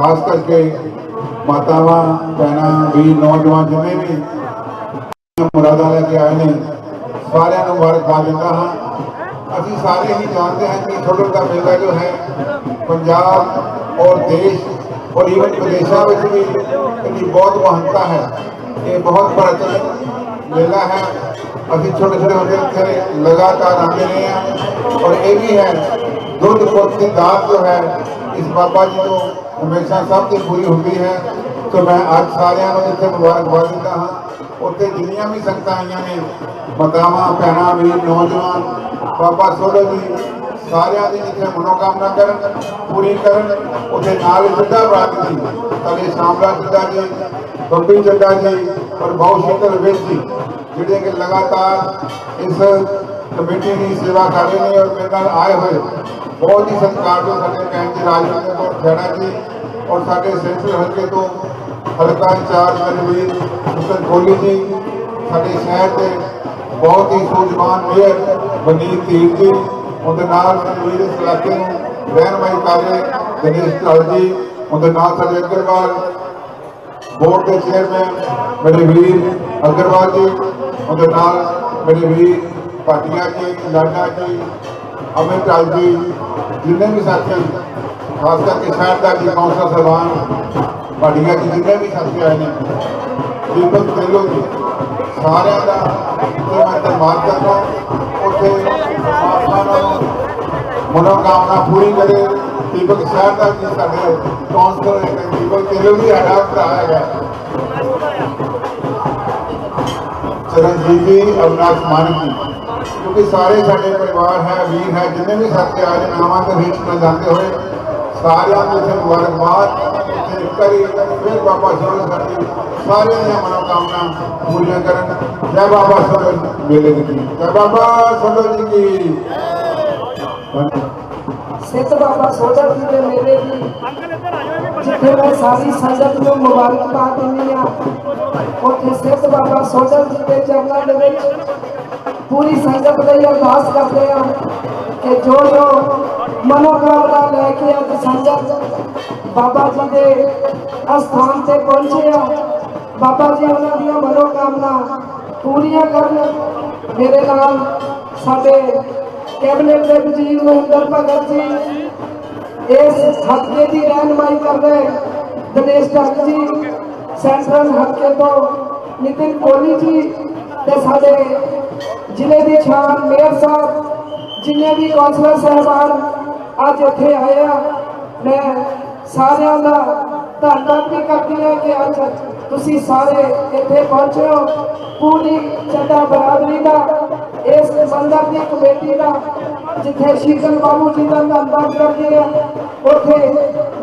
ਖਾਸ ਕਰਕੇ ਮਾਤਾਵਾਂ, ਭੈਣਾਂ ਵੀ ਨੌਜਵਾਨ ਜਿੰਨੇ ਵੀ ਮੁਰਾਦਾਂ ਲੈ ਕੇ ਆਏ ਨੇ, ਸਾਰਿਆਂ ਨੂੰ ਮੁਬਾਰਕਬਾਦ ਦਿੰਦਾ ਹਾਂ। ਅਸੀਂ ਸਾਰੇ ਹੀ ਜਾਣਦੇ ਹਾਂ ਕਿ ਛੋਟੇ ਦਾ ਮੇਲਾ ਜੋ ਹੈ, ਪੰਜਾਬ ਔਰ ਦੇਸ਼ ਔਰ ਈਵਨ ਵਿਦੇਸ਼ਾਂ ਵਿੱਚ ਵੀ ਇਹਦੀ ਬਹੁਤ ਮਹੱਤਤਾ ਹੈ। ਇਹ ਬਹੁਤ ਪ੍ਰਚਲਿਤ ਮੇਲਾ ਹੈ। ਅਸੀਂ ਛੋਟੇ ਛੋਟੇ ਹੁੰਦੇ ਇੱਥੇ ਲਗਾਤਾਰ ਆਉਂਦੇ ਰਹੇ ਹਾਂ। ਔਰ ਇਹ ਵੀ ਹੈ, ਦੁੱਧ, ਪੁੱਤ ਦੀ ਦਾਤ ਜੋ ਹੈ ਇਸ ਬਾਬਾ ਜੀ ਤੋਂ ਹਮੇਸ਼ਾ ਸਭ ਦੀ ਪੂਰੀ ਹੁੰਦੀ ਹੈ। ਸੋ ਮੈਂ ਅੱਜ ਸਾਰਿਆਂ ਨੂੰ ਇੱਥੇ ਮੁਬਾਰਕਬਾਦ ਦਿੰਦਾ ਹਾਂ। ਉੱਥੇ ਜਿੰਨੀਆਂ ਵੀ ਸੰਗਤਾਂ ਆਈਆਂ ਨੇ ਮਾਤਾਵਾਂ ਭੈਣਾਂ ਵੀ ਨੌਜਵਾਨ, ਬਾਬਾ ਸੋਢੋ ਜੀ, ਸਾਰਿਆਂ ਦੀ ਜਿੱਥੇ ਮਨੋਕਾਮਨਾ ਕਰਨ, ਪੂਰੀ ਕਰਨ, ਉੱਥੇ ਨਾਲ ਹੀ ਸਿੱਧਾ ਬਰਾਤ ਜੀ ਤਲੇ ਸਾਮਰਾ ਸਿੱਧਾ ਜੀ, ਬੰਬੀ ਚੱਡਾ ਜੀ, ਔਰ ਬਹੁ ਸ਼ੀਤਲ ਵੇਦ ਜੀ ਜਿਹੜੇ ਕਿ ਲਗਾਤਾਰ ਇਸ ਕਮੇਟੀ ਦੀ ਸੇਵਾ ਕਰ ਰਹੇ ਨੇ ਔਰ ਮੇਰੇ ਨਾਲ ਆਏ ਹੋਏ ਬਹੁਤ ਹੀ ਸਤਿਕਾਰਯੋਗ ਸਾਡੇ ਭੈਣ ਜੀ ਰਾਜਵਿੰਦਰ ਕੌਰ ਖੇੜਾ ਜੀ ਔਰ ਸਾਡੇ ਸੈਂਟਰਲ ਹਲਕੇ ਤੋਂ ਹਲਕਾ ਇੰਚਾਰਜ ਮਨਵੀਰ ਹੁਸਨ ਕੋਹਲੀ ਜੀ ਸਾਡੇ ਸ਼ਹਿਰ ਦੇ ਬਹੁਤ ਹੀ ਸੂਝਵਾਨ ਮੇਅਰ ਬਨੀਤ ਧੀਰ ਜੀ ਉਹਦੇ ਨਾਲ ਮਨਵੀਰ ਇਸ ਇਲਾਕੇ ਨੂੰ ਰਹਿਨਮਾਈ ਕਰ ਰਹੇ ਗਣੇਸ਼ ਢਾਲ ਜੀ ਉਹਦੇ ਨਾਲ ਸਾਡੇ ਅਗਰਵਾਲ ਬੋਰਡ ਦੇ ਚੇਅਰਮੈਨ ਮੇਰੇ ਵੀਰ ਅਗਰਵਾਲ ਜੀ ਉਹਦੇ ਨਾਲ ਮੇਰੇ ਵੀਰ ਭਾਟੀਆ ਜੀ ਲਾਡਾ ਜੀ ਅਮਿਤ ਜੀ, ਜਿੰਨੇ ਵੀ ਸਾਥੀ ਖਾਸ ਕਰਕੇ ਸ਼ਹਿਰ ਦਾ ਜੀ ਕੌਂਸਲ ਸਰਵਾਨ ਭਾਟੀਆ ਜੀ ਜਿੰਨੇ ਵੀ ਸਾਥੀ ਆਏ ਨੇ ਦੀਪਕ ਤੇਲੋ ਜੀ, ਸਾਰਿਆਂ ਦਾ ਤੇ ਮੈਂ ਧੰਨਵਾਦ ਕਰਦਾ ਉੱਥੇ ਪਰਮਾਤਮਾ ਨੂੰ ਮਨੋਕਾਮਨਾ ਪੂਰੀ ਕਰੇ ਦੀਪਕ ਸਾਹਿਬ ਦਾ ਜੀ ਸਾਡੇ ਕੌਂਸਲਰ ਹੈ ਦੀਪਕ ਤੇਲੋ ਜੀ, ਸਾਡਾ ਭਰਾ ਹੈਗਾ। ਚਰਨਜੀਤ ਜੀ, ਅਵਨਾਸ਼ ਮਾਨਕ ਜੀ ਕਿਉਂਕਿ ਸਾਰੇ ਸਾਡੇ ਪਰਿਵਾਰ ਹੈ ਵੀਰ ਹੈ, ਜਿੰਨੇ ਵੀ ਸਾਥੀ ਆਏ ਨੇ ਨਾਮਾਂ ਦੇ ਵਿੱਚ ਨਾ ਜਾਂਦੇ ਹੋਏ, ਸਾਰਿਆਂ ਨੂੰ ਇੱਥੇ ਮੁਬਾਰਕਬਾਦ ਇੱਥੇ ਇੱਕ ਵਾਰੀ ਫਿਰ ਬਾਬਾ ਸੋਹਣ ਸਾਡੀ ਸਾਰਿਆਂ ਦੀਆਂ ਮਨੋਕਾਮਨਾ ਪੂਰੀਆਂ ਕਰਨ। ਜੈ ਬਾਬਾ ਸੋਹਣ ਮੇਲੇ ਦੀ ਜੀ ਜੈ ਬਾਬਾ ਸੋਹਣ ਜੀ ਕੀ ਸਿੱਧ ਬਾਬਾ ਸੋਢਾ ਜੀ ਦੇ ਮੇਲੇ ਦੀ ਜਿੱਥੇ ਮੈਂ ਸਾਰੀ ਸੰਗਤ ਨੂੰ ਮੁਬਾਰਕਬਾਦ ਦਿੰਦੀ ਆ ਉੱਥੇ ਸਿੱਧ ਬਾਬਾ ਸੋਢਾ ਜੀ ਦੇ ਚਰਨਾਂ ਦੇ ਵਿੱਚ ਪੂਰੀ ਸੰਗਤ ਲਈ ਅਰਦਾਸ ਕਰਦੇ ਆ ਕਿ ਜੋ ਜੋ ਮਨੋਕਾਮਨਾ ਲੈ ਕੇ ਅੱਜ ਸੰਗਤ ਬਾਬਾ ਜੀ ਦੇ ਅਸਥਾਨ ਤੇ ਪਹੁੰਚੇ ਆ, ਬਾਬਾ ਜੀ ਉਹਨਾਂ ਦੀਆਂ ਮਨੋਕਾਮਨਾ ਪੂਰੀਆਂ ਕਰਨ। ਮੇਰੇ ਨਾਲ ਸਾਡੇ ਕੈਬਨਿਟ ਦੇ ਵਜ਼ੀਰ ਮਹਿੰਦਰ ਭਗਤ ਜੀ, ਇਸ ਹਲਕੇ ਦੀ ਰਹਿਨਮਾਈ ਕਰਦੇ ਦਿਨੇਸ਼ ਭਗਤ ਜੀ, ਸੈਂਟਰਲ ਹਲਕੇ ਤੋਂ ਨਿਤਿਨ ਕੋਹਲੀ ਜੀ ਤੇ ਸਾਡੇ ਜ਼ਿਲ੍ਹੇ ਦੇ ਛਾਨ ਮੇਅਰ ਸਾਹਿਬ, ਜਿੰਨੇ ਵੀ ਕੌਂਸਲਰ ਸਹਿਬਾਨ ਅੱਜ ਇੱਥੇ ਆਏ ਆ, ਮੈਂ ਸਾਰਿਆਂ ਦਾ ਧੰਨਵਾਦ ਵੀ ਕਰਦੀ ਹਾਂ ਕਿ ਅੱਜ ਤੁਸੀਂ ਸਾਰੇ ਇੱਥੇ ਪਹੁੰਚੇ ਹੋ। ਪੂਰੀ ਚੱਡਾ ਬਰਾਦਰੀ ਦਾ, ਇਸ ਮੰਦਰ ਦੀ ਕਮੇਟੀ ਦਾ, ਜਿੱਥੇ ਸ਼ੀਤਲ ਬਾਬੂ ਜੀ ਦਾ ਧੰਨਵਾਦ ਕਰਦੇ ਆ ਉੱਥੇ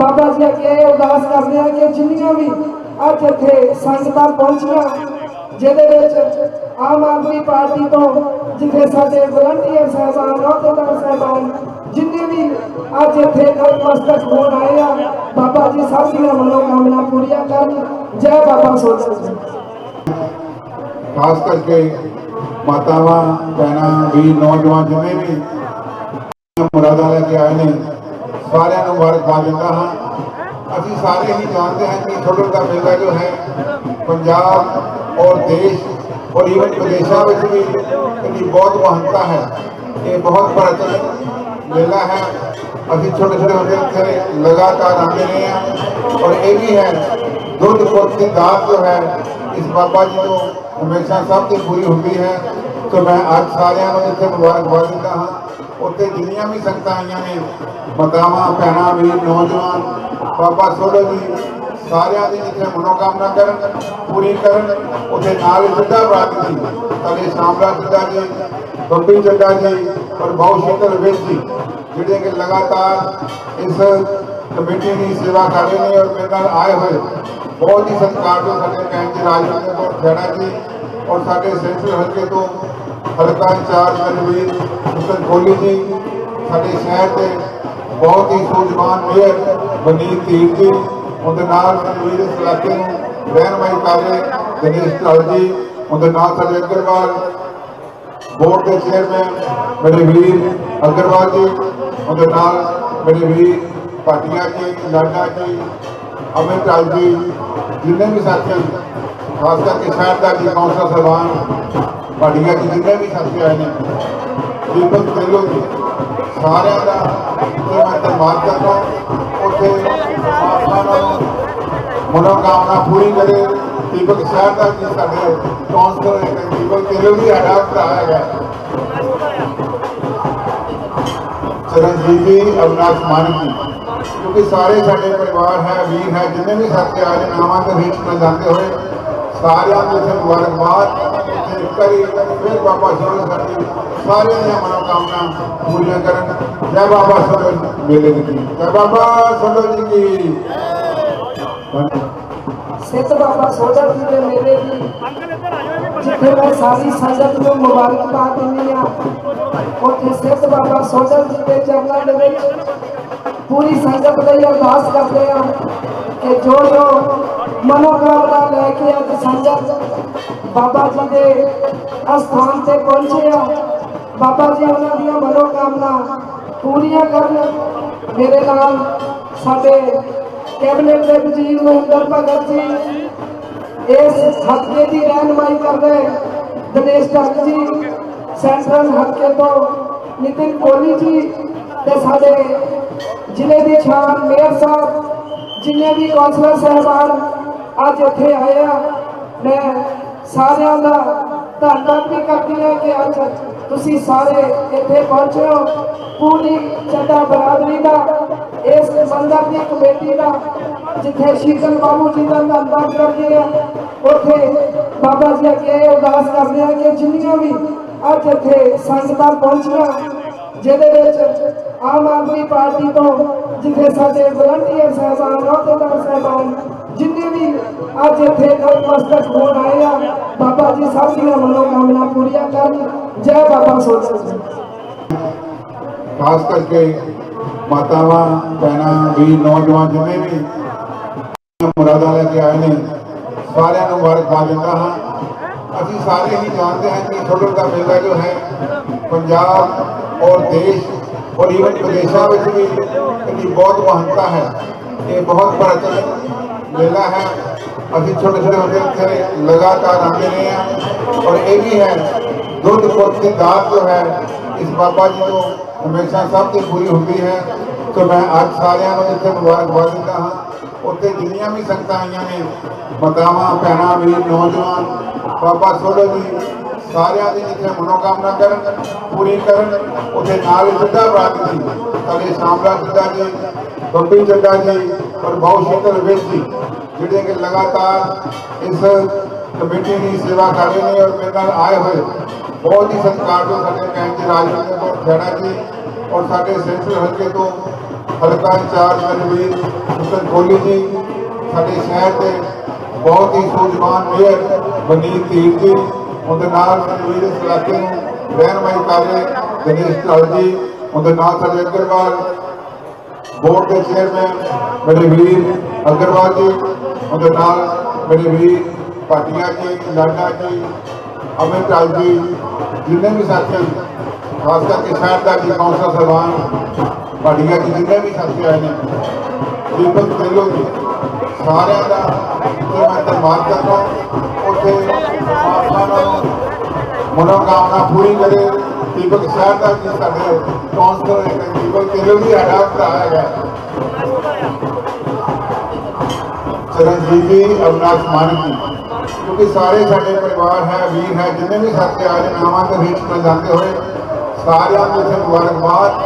ਬਾਬਾ ਜੀ ਅੱਗੇ ਅਰਦਾਸ ਕਰਦੇ ਆ ਕਿ ਜਿੰਨੀਆਂ ਵੀ ਅੱਜ ਇੱਥੇ ਸੰਗਤਾਂ ਪਹੁੰਚੀਆਂ, ਜਿਹਦੇ ਵਿੱਚ ਆਮ ਆਦਮੀ ਪਾਰਟੀ ਤੋਂ, ਜਿੱਥੇ ਸਾਡੇ ਵਲੰਟੀਅਰ ਸਾਹਿਬਾਨ, ਅਹੁਦੇਦਾਰ ਸਾਹਿਬਾਨ, ਜਿੰਨੇ ਵੀ ਅੱਜ ਇੱਥੇ ਨਤਮਸਤਕ ਹੋਣ ਆਏ ਆ, ਬਾਬਾ ਜੀ ਸਭ ਦੀਆਂ ਮਨੋਕਾਮਨਾ ਪੂਰੀਆਂ ਕਰਨ। ਜੈ ਬਾਬਾ ਸੋਚਾ ਖਾਸ ਕਰਕੇ ਮਾਤਾਵਾਂ, ਭੈਣਾਂ ਵੀ ਨੌਜਵਾਨ ਜਿਵੇਂ ਵੀ ਮੁਰਾਦਾਂ ਲੈ ਕੇ ਆਏ ਨੇ, ਸਾਰਿਆਂ ਨੂੰ ਮੁਬਾਰਕਬਾਦ ਦਿੰਦਾ ਹਾਂ। ਅਸੀਂ ਸਾਰੇ ਹੀ ਜਾਣਦੇ ਹਾਂ ਕਿ ਛੋਟੇ ਦਾ ਮੇਲਾ ਜੋ ਹੈ ਪੰਜਾਬ ਔਰ ਦੇਸ਼ ਔਰ ਈਵਨ ਵਿਦੇਸ਼ਾਂ ਵਿੱਚ ਵੀ ਇਹਦੀ ਬਹੁਤ ਮਹੱਤਤਾ ਹੈ ਇਹ ਬਹੁਤ ਪ੍ਰਚਲਿਤ ਮੇਲਾ ਹੈ। ਅਸੀਂ ਛੋਟੇ ਛੋਟੇ ਹੁੰਦੇ ਇੱਥੇ ਲਗਾਤਾਰ ਆਉਂਦੇ ਰਹੇ ਹਾਂ ਔਰ ਇਹ ਵੀ ਹੈ, ਦੁੱਧ ਪੁੱਤ ਦੀ ਦਾਤ ਜੋ ਹੈ, ਇਸ ਬਾਬਾ ਜੀ ਤੋਂ ਹਮੇਸ਼ਾ ਸਭ ਦੀ ਪੂਰੀ ਹੁੰਦੀ ਹੈ। ਸੋ ਮੈਂ ਅੱਜ ਸਾਰਿਆਂ ਨੂੰ ਇੱਥੇ ਮੁਬਾਰਕਬਾਦ ਦਿੰਦਾ ਹਾਂ। ਉੱਥੇ ਜਿੰਨੀਆਂ ਵੀ ਸੰਗਤਾਂ ਆਈਆਂ ਨੇ, ਮਾਤਾਵਾਂ, ਭੈਣਾਂ ਵੀ ਨੌਜਵਾਨ, ਬਾਬਾ ਸੋਢੋ ਜੀ ਸਾਰਿਆਂ ਦੀ ਜਿੱਥੇ ਮਨੋਕਾਮਨਾ ਕਰਨ, ਪੂਰੀ ਕਰਨ ਉਹਦੇ ਨਾਲ ਹੀ ਸਿੱਧਾ ਬਰਾਤ ਜੀ। ਤਲੇ ਸਾਮਰਾ ਸਿੱਧਾ ਜੀ ਬੰਬੀ ਚੱਡਾ ਜੀ, ਔਰ ਬਹੁ ਸ਼ੀਤਲ ਵੇਦ ਜੀ, ਜਿਹੜੇ ਕਿ ਲਗਾਤਾਰ ਇਸ ਕਮੇਟੀ ਦੀ ਸੇਵਾ ਕਰ ਰਹੇ ਨੇ ਔਰ ਮੇਰੇ ਨਾਲ ਆਏ ਹੋਏ। ਬਹੁਤ ਹੀ ਸਤਿਕਾਰਯੋਗ ਸਾਡੇ ਭੈਣ ਜੀ ਰਾਜਵਿੰਦਰ ਕੌਰ ਖੇੜਾ ਜੀ ਔਰ ਸਾਡੇ ਸੈਂਟਰਲ ਹਲਕੇ ਤੋਂ ਹਲਕਾ ਇੰਚਾਰਜ ਰਣਵੀਰ ਹੁਸਨ ਕੋਹਲੀ ਜੀ, ਸਾਡੇ ਸ਼ਹਿਰ ਦੇ ਬਹੁਤ ਹੀ ਸੂਝਵਾਨ ਮੇਅਰ ਬਨੀਤ ਧੀਰ ਜੀ ਉਹਦੇ ਨਾਲ ਮਨਵੀਰ ਇਸ ਇਲਾਕੇ ਨੂੰ ਰਹਿਨਮਾਈ ਕਰ ਰਹੇ ਗਣੇਸ਼ ਢਾਲ ਜੀ ਉਹਦੇ ਨਾਲ ਸਾਡੇ ਅਗਰਵਾਲ ਬੋਰਡ ਦੇ ਚੇਅਰਮੈਨ ਮੇਰੇ ਵੀਰ ਅਗਰਵਾਲ ਜੀ ਉਹਦੇ ਨਾਲ ਮੇਰੇ ਵੀਰ ਭਾਟੀਆ ਜੀ ਲਾਡਾ ਜੀ ਅਮਿਤ ਢਾਲ ਜੀ ਜਿੰਨੇ ਵੀ ਸਾਥੀ ਹਨ, ਖਾਸ ਕਰਕੇ ਸ਼ਹਿਰ ਦਾ ਜੀ ਕੌਂਸਲ ਸਾਹਿਬਾਨ ਭਾਟੀਆ ਜੀ ਜਿੰਨੇ ਵੀ ਸਾਥੀ ਆਏ ਨੇ ਦੀਪਕ ਤੇਲੋ ਜੀ ਸਾਰਿਆਂ ਦਾ ਮੈਂ ਧੰਨਵਾਦ ਕਰਦਾ। ਉੱਥੇ ਆਸਮਾਨ ਨੂੰ ਮਨੋਕਾਮਨਾ ਪੂਰੀ ਕਰੇ ਦੀਪਕ ਸ਼ਹਿਰ ਦਾ ਜੀ ਸਾਡੇ ਕੌਂਸਲਰ ਹੈ ਦੀਪਕ ਤੇਲੋ ਜੀ ਸਾਡਾ ਭਰਾ ਹੈਗਾ ਚਰਨਜੀਤ ਜੀ ਅਵਨਾਸ਼ ਮਾਨਕ ਜੀ ਕਿਉਂਕਿ ਸਾਰੇ ਸਾਡੇ ਪਰਿਵਾਰ ਹੈ ਵੀਰ ਹੈ ਜਿੰਨੇ ਵੀ ਸਾਥੀ ਆਏ ਨੇ ਮੁਬਾਰਕਬਾਦ ਫਿਰ ਬਾਬਾ ਸ਼ੋਰ ਸਾਡੀ ਸਾਰਿਆਂ ਦੀਆਂ ਮਨੋਕਾਮਨਾ ਪੂਰੀਆਂ ਕਰਨ। ਜੈ ਬਾਬਾ ਸੋਢਲ ਮੇਲੇ ਦੀ ਜੈ ਬਾਬਾ ਸੋਢਲ ਜੀ ਕੀ ਸਿੱਧ ਬਾਬਾ ਸੋਢਲ ਜੀ ਦੇ ਮੇਲੇ ਦੀ ਜਿੱਥੇ ਮੈਂ ਸਾਰੀ ਸੰਗਤ ਨੂੰ ਮੁਬਾਰਕਬਾਦ ਦਿੰਦੀ ਆ ਉੱਥੇ ਸਿੱਧ ਬਾਬਾ ਸੋਢਲ ਜੀ ਦੇ ਚਰਨਾਂ ਦੇ ਵਿੱਚ ਪੂਰੀ ਸੰਗਤ ਲਈ ਅਰਦਾਸ ਕਰਦੇ ਆ ਕਿ ਜੋ ਜੋ ਮਨੋਕਾਮਨਾ ਲੈ ਕੇ ਅੱਜ ਸੰਗਤ ਬਾਬਾ ਜੀ ਦੇ ਅਸਥਾਨ ਤੇ ਪਹੁੰਚੇ ਆ। ਬਾਬਾ ਜੀ, ਉਹਨਾਂ ਦੀਆਂ ਮਨੋਕਾਮਨਾ ਪੂਰੀਆਂ ਕਰਨ ਮੇਰੇ ਨਾਲ ਸਾਡੇ ਕੈਬਨਿਟ ਦੇ ਵਜ਼ੀਰ ਮਹਿੰਦਰ ਭਗਤ ਜੀ ਇਸ ਹਲਕੇ ਦੀ ਰਹਿਨਮਾਈ ਕਰਦੇ ਦਿਨੇਸ਼ ਟੱਕ ਜੀ, ਸੈਂਟਰਲ ਹਲਕੇ ਤੋਂ ਨਿਤਿਨ ਕੋਹਲੀ ਜੀ ਤੇ ਸਾਡੇ ਜ਼ਿਲ੍ਹੇ ਦੀ ਛਾਨ ਮੇਅਰ ਸਾਹਿਬ, ਜਿੰਨੇ ਵੀ ਕੌਂਸਲਰ ਸਹਿਬਾਨ ਅੱਜ ਇੱਥੇ ਆਏ ਆ, ਮੈਂ ਸਾਰਿਆਂ ਦਾ ਧੰਨਵਾਦ ਵੀ ਕਰਦੀ ਹਾਂ ਕਿ ਅੱਜ ਤੁਸੀਂ ਸਾਰੇ ਇੱਥੇ ਪਹੁੰਚੇ ਹੋ। ਪੂਰੀ ਚੱਡਾ ਬਰਾਦਰੀ ਦਾ, ਇਸ ਮੰਦਰ ਦੀ ਕਮੇਟੀ ਦਾ, ਜਿੱਥੇ ਸ਼ੀਤਲ ਬਾਬੂ ਜੀ ਦਾ ਧੰਨਵਾਦ ਕਰਦੇ ਆ ਉੱਥੇ ਬਾਬਾ ਜੀ ਅੱਗੇ ਇਹ ਅਰਦਾਸ ਕਰਦੇ ਆ ਕਿ ਜਿੰਨੀਆਂ ਵੀ ਅੱਜ ਇੱਥੇ ਸੰਗਤਾਂ ਪਹੁੰਚੀਆਂ, ਜਿਹਦੇ ਵਿੱਚ ਆਮ ਆਦਮੀ ਪਾਰਟੀ ਤੋਂ ਜਿੱਥੇ ਸਾਡੇ ਵਲੰਟੀਅਰ ਸਹਿਬਾਨ ਰੋਹਤੇਦਾਰ ਸਹਿਬਾਨ ਅੱਜ ਇੱਥੇ ਨਤਮਸਤਕ ਹੋਣ ਆਏ ਆ। ਬਾਬਾ ਜੀ ਸਭ ਦੀਆਂ ਮਨੋਕਾਮਨਾ ਪੂਰੀਆਂ ਕਰਨ। ਜੈ ਬਾਬਾ ਸੋਢਲ ਖਾਸ ਕਰਕੇ ਮਾਤਾਵਾਂ, ਭੈਣਾਂ ਵੀ ਨੌਜਵਾਨ ਜਿੰਨੇ ਵੀ ਮੁਰਾਦਾਂ ਲੈ ਕੇ ਆਏ ਨੇ, ਸਾਰਿਆਂ ਨੂੰ ਮੁਬਾਰਕਬਾਦ ਦਿੰਦਾ ਹਾਂ। ਅਸੀਂ ਸਾਰੇ ਹੀ ਜਾਣਦੇ ਹਾਂ ਕਿ ਛੋਟੇ ਦਾ ਮੇਲਾ ਜੋ ਹੈ, ਪੰਜਾਬ ਔਰ ਦੇਸ਼ ਔਰ ਈਵਨ ਵਿਦੇਸ਼ਾਂ ਵਿੱਚ ਵੀ ਇਹਦੀ ਬਹੁਤ ਮਹਾਨਤਾ ਹੈ। ਇਹ ਬਹੁਤ ਪ੍ਰਚਲਿਤ ਮੇਲਾ ਹੈ। ਅਸੀਂ ਛੋਟੇ ਛੋਟੇ ਹੁੰਦੇ ਇੱਥੇ ਲਗਾਤਾਰ ਆਉਂਦੇ ਰਹੇ ਹਾਂ। ਔਰ ਇਹ ਵੀ ਹੈ, ਦੁੱਧ ਪੁੱਤ ਦੀ ਦਾਤ ਜੋ ਹੈ, ਇਸ ਬਾਬਾ ਜੀ ਤੋਂ ਹਮੇਸ਼ਾ ਸਭ ਤੋਂ ਪੂਰੀ ਹੁੰਦੀ ਹੈ। ਸੋ ਮੈਂ ਅੱਜ ਸਾਰਿਆਂ ਨੂੰ ਇੱਥੇ ਮੁਬਾਰਕਬਾਦ ਦਿੰਦਾ ਹਾਂ। ਉੱਥੇ ਜਿੰਨੀਆਂ ਵੀ ਸੰਗਤਾਂ ਆਈਆਂ ਨੇ, ਮਾਤਾਵਾਂ, ਭੈਣਾਂ, ਵੀਰ, ਨੌਜਵਾਨ, ਬਾਬਾ ਸੋਢਲ ਜੀ, ਸਾਰਿਆਂ ਦੀ ਇੱਥੇ ਮਨੋਕਾਮਨਾ ਕਰਨ, ਪੂਰੀ ਕਰਨ, ਉੱਥੇ ਨਾਲ ਸਿੱਧਾ ਬਰਾਤ ਜੀ ਸਾਡੇ ਸ਼ਾਮਲਾ ਸਿੱਧਾ ਜੀ, ਬੰਬੀ ਚੱਡਾ ਜੀ ਔਰ ਬਹੁ ਸ਼ੰਕਰ ਵੇਸ਼ ਜੀ, ਜਿਹੜੇ ਕਿ ਲਗਾਤਾਰ ਇਸ ਕਮੇਟੀ ਦੀ ਸੇਵਾ ਕਰ ਰਹੇ ਨੇ ਔਰ ਮੇਰੇ ਨਾਲ ਆਏ ਹੋਏ। ਬਹੁਤ ਹੀ ਸਤਿਕਾਰਯੋਗ ਸਾਡੇ ਭੈਣ ਜੀ ਰਾਜਵਿੰਦਰ ਕੌਰ ਖੇੜਾ ਜੀ ਔਰ ਸਾਡੇ ਸੈਂਟਰ ਹਲਕੇ ਤੋਂ ਹਲਕਾ ਇੰਚਾਰਜ ਰਣਵੀਰ ਹੁਸਨ ਕੋਹਲੀ ਜੀ, ਸਾਡੇ ਸ਼ਹਿਰ ਦੇ ਬਹੁਤ ਹੀ ਸੂਝਵਾਨ ਮੇਅਰ ਬਨੀਤ ਧੀਰ ਜੀ, ਉਹਦੇ ਨਾਲ ਰਣਵੀਰ ਇਸ ਇਲਾਕੇ ਨੂੰ ਰਹਿਨਮਾਈ ਕਰ ਰਹੇ ਗਣੇਸ਼ ਢਾਲ ਜੀ, ਉਹਦੇ ਨਾਲ ਸਾਡੇ ਅਗਰਵਾਲ ਬੋਰਡ ਦੇ ਚੇਅਰਮੈਨ ਮੇਰੇ ਵੀਰ ਅਗਰਵਾਲ ਜੀ, ਉਹਦੇ ਨਾਲ ਮੇਰੇ ਵੀਰ ਭਾਟੀਆ ਜੀ ਲਾਡਾ ਜੀ ਅਮਿਤ ਜੀ, ਜਿੰਨੇ ਵੀ ਸਾਥੀ ਖਾਸ ਕਰਕੇ ਸ਼ਹਿਰ ਦਾ ਜੀ, ਕੌਂਸਲ ਸਾਹਿਬਾਨ ਭਾਟੀਆ ਜੀ, ਜਿੰਨੇ ਵੀ ਸਾਥੀ ਆਏ ਨੇ, ਦੀਪਕ ਤੇਲੋ ਜੀ, ਸਾਰਿਆਂ ਦਾ, ਤੇ ਮੈਂ ਧੰਨਵਾਦ ਕਰਦਾ ਉੱਥੇ ਆਸਮਾਨ ਨੂੰ ਮਨੋਕਾਮਨਾ ਪੂਰੀ ਕਰੇ ਦੀਪਕ ਸ਼ਹਿਰ ਦਾ ਜੀ ਸਾਡੇ ਕੌਂਸਲਰ ਹੈ ਦੀਪਕ ਤੇਲੋ ਜੀ ਸਾਡਾ ਭਰਾ ਹੈਗਾ ਚਰਨਜੀਤ ਜੀ ਅਵਨਾਸ਼ ਮਾਨਕ ਜੀ ਕਿਉਂਕਿ ਸਾਰੇ ਸਾਡੇ ਪਰਿਵਾਰ ਹੈ ਵੀਰ ਹੈ ਜਿੰਨੇ ਵੀ ਸਾਥੀ ਆਏ ਨੇ ਨਾਮਾਂ ਦੇ ਵਿੱਚ ਨਾ ਜਾਂਦੇ ਹੋਏ ਸਾਰਿਆਂ ਨੂੰ ਇੱਥੇ ਮੁਬਾਰਕਬਾਦ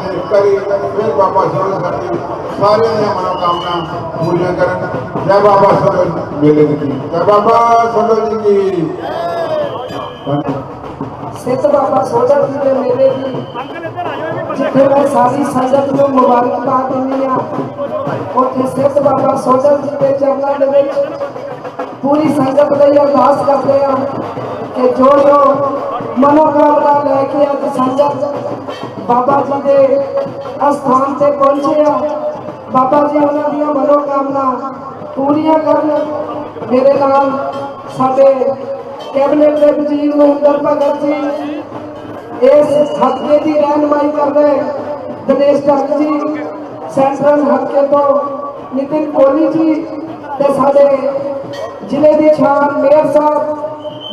ਤੇ ਇੱਕ ਵਾਰੀ ਫਿਰ ਬਾਬਾ ਸ਼ੋਰ ਸਾਡੀ ਸਾਰਿਆਂ ਦੀਆਂ ਮਨੋਕਾਮਨਾ ਪੂਰੀਆਂ ਕਰਨ ਜੈ ਬਾਬਾ ਸੋਢਲ ਮੇਲੇ ਦੀ ਜੀ ਜੈ ਬਾਬਾ ਸੋਢਲ ਜੀ ਕੀ ਸਿੱਧ ਬਾਬਾ ਸੋਢਲ ਜੀ ਦੇ ਮੇਲੇ ਦੀ, ਜਿੱਥੇ ਮੈਂ ਸਾਰੀ ਸੰਗਤ ਨੂੰ ਮੁਬਾਰਕਬਾਦ ਦਿੰਦੀ ਆ ਉੱਥੇ ਸਿੱਧ ਬਾਬਾ ਸੋਢਲ ਜੀ ਦੇ ਚਰਨਾਂ ਦੇ ਵਿੱਚ ਪੂਰੀ ਸੰਗਤ ਲਈ ਅਰਦਾਸ ਕਰਦੇ ਆ ਕਿ ਜੋ ਜੋ ਮਨੋਕਾਮਨਾ ਲੈ ਕੇ ਅੱਜ ਸੰਗਤ ਬਾਬਾ ਜੀ ਦੇ ਅਸਥਾਨ ਤੇ ਪਹੁੰਚੇ ਆ, ਬਾਬਾ ਜੀ ਉਹਨਾਂ ਦੀਆਂ ਮਨੋਕਾਮਨਾ ਪੂਰੀਆਂ ਕਰਨ। ਮੇਰੇ ਨਾਲ ਸਾਡੇ ਕੈਬਨਿਟ ਦੇ ਵਜ਼ੀਰ ਮਹਿੰਦਰ ਭਗਤ ਜੀ ਇਸ ਹਲਕੇ ਦੀ ਰਹਿਨਮਾਈ ਕਰਦੇ ਦਿਨੇਸ਼ ਟੱਕ ਜੀ ਸੈਂਟਰਲ ਹਲਕੇ ਤੋਂ ਨਿਤਿਨ ਕੋਹਲੀ ਜੀ ਤੇ ਸਾਡੇ ਜ਼ਿਲ੍ਹੇ ਦੇ ਸ਼ਾਨ ਮੇਅਰ ਸਾਹਿਬ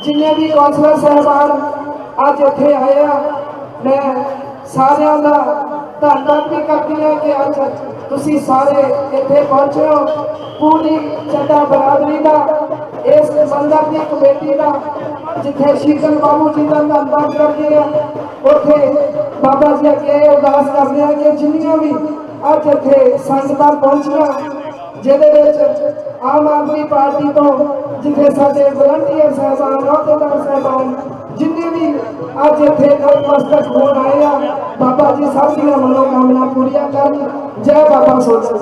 ਜਿੰਨੇ ਵੀ ਕੌਂਸਲਰ ਸਾਹਿਬਾਨ ਅੱਜ ਇੱਥੇ ਆਏ ਆ ਮੈਂ ਸਾਰਿਆਂ ਦਾ ਧੰਨਵਾਦ ਵੀ ਕਰਦੀ ਹਾਂ ਕਿ ਅੱਜ ਤੁਸੀਂ ਸਾਰੇ ਇੱਥੇ ਪਹੁੰਚੇ ਹੋ ਪੂਰੀ ਚੱਡਾ ਬਰਾਦਰੀ ਦਾ ਇਸ ਦੀ ਕਮੇਟੀ ਦਾ, ਜਿੱਥੇ ਸ਼ੀਤਲ ਬਾਬੂ ਜੀ ਦਾ ਧੰਨਵਾਦ ਕਰਦੇ ਆ, ਉੱਥੇ ਬਾਬਾ ਜੀ ਅੱਗੇ ਇਹ ਅਰਦਾਸ ਕਰਦੇ ਆ ਕਿ ਜਿੰਨੀਆਂ ਵੀ ਅੱਜ ਇੱਥੇ ਸੰਗਤਾਂ ਪਹੁੰਚੀਆਂ, ਜਿਹਦੇ ਵਿੱਚ ਆਮ ਆਦਮੀ ਪਾਰਟੀ ਤੋਂ ਜਿੱਥੇ ਸਾਡੇ ਵਲੰਟੀਅਰ ਸਾਹਿਬਾਨ ਅਹੁਦੇਦਾਰ ਸਾਹਿਬਾਨ, ਜਿੰਨੇ ਵੀ ਅੱਜ ਇੱਥੇ ਨਤਮਸਤਕ ਹੋਣ ਆਏ ਆ, ਬਾਬਾ ਜੀ ਸਭ ਦੀਆਂ ਮਨੋਕਾਮਨਾ ਪੂਰੀਆਂ ਕਰਨ। ਜੈ ਬਾਬਾ ਸੋਚਾ